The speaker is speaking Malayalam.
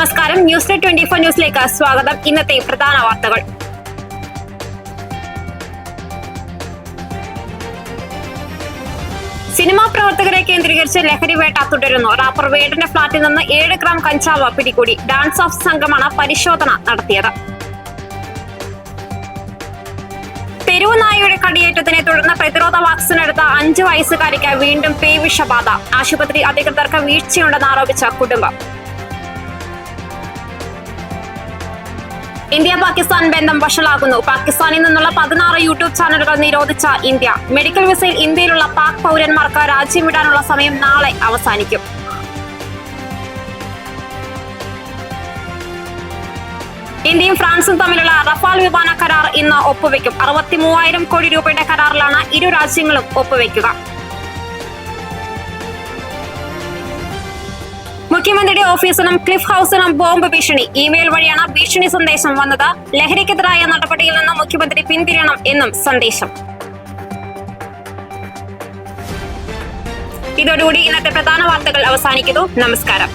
ന്യൂസ് ട്വന്റി ഫോർ ന്യൂസിലേക്ക് സ്വാഗതം. ഇന്നത്തെ പ്രധാന വാർത്തകൾ. സിനിമാ പ്രവർത്തകരെ കേന്ദ്രീകരിച്ച് ലഹരി വേട്ട തുടരുന്നു. റാപ്പർ വേടന്റെ ഫ്ളാറ്റിൽ നിന്ന് ഏഴ് ഗ്രാം കഞ്ചാവ് പിടികൂടി. ഡാൻസ് ഓഫ് സംഘമാണ് പരിശോധന നടത്തിയത്. തെരുവുനായയുടെ കടിയേറ്റത്തിനെ തുടർന്ന് പ്രതിരോധ വാക്സിൻ എടുത്ത അഞ്ചു വയസ്സുകാരിക്ക് വീണ്ടും പേവിഷബാധ. ആശുപത്രി അധികൃതർക്ക് വീഴ്ചയുണ്ടെന്ന് ആരോപിച്ച കുടുംബം. ഇന്ത്യ പാകിസ്ഥാൻ ബന്ധം വഷളാകുന്നു. പാകിസ്ഥാനിൽ നിന്നുള്ള പതിനാറ് യൂട്യൂബ് ചാനലുകൾ നിരോധിച്ച ഇന്ത്യ. മെഡിക്കൽ വിസയിൽ ഇന്ത്യയിലുള്ള പാക് പൗരന്മാർക്ക് രാജ്യം വിടാനുള്ള സമയം നാളെ അവസാനിക്കും. ഇന്ത്യയും ഫ്രാൻസും തമ്മിലുള്ള റഫാൽ വിമാന കരാർ ഇന്ന് ഒപ്പുവെക്കും. അറുപത്തി മൂവായിരം കോടി രൂപയുടെ കരാറിലാണ് ഇരു രാജ്യങ്ങളും ഒപ്പുവെക്കുക. മുഖ്യമന്ത്രിയുടെ ഓഫീസിനും ക്ലിഫ് ഹൌസിനും ബോംബ് ഭീഷണി. ഇമെയിൽ വഴിയാണ് ഭീഷണി സന്ദേശം വന്നത്. ലഹരിക്കെതിരായ നടപടിയിൽ നിന്ന് മുഖ്യമന്ത്രി പിന്തിരിയണം എന്നും സന്ദേശം. ഇതോടുകൂടി ഇന്നത്തെ പ്രധാന വാർത്തകൾ അവസാനിക്കുന്നു. നമസ്കാരം.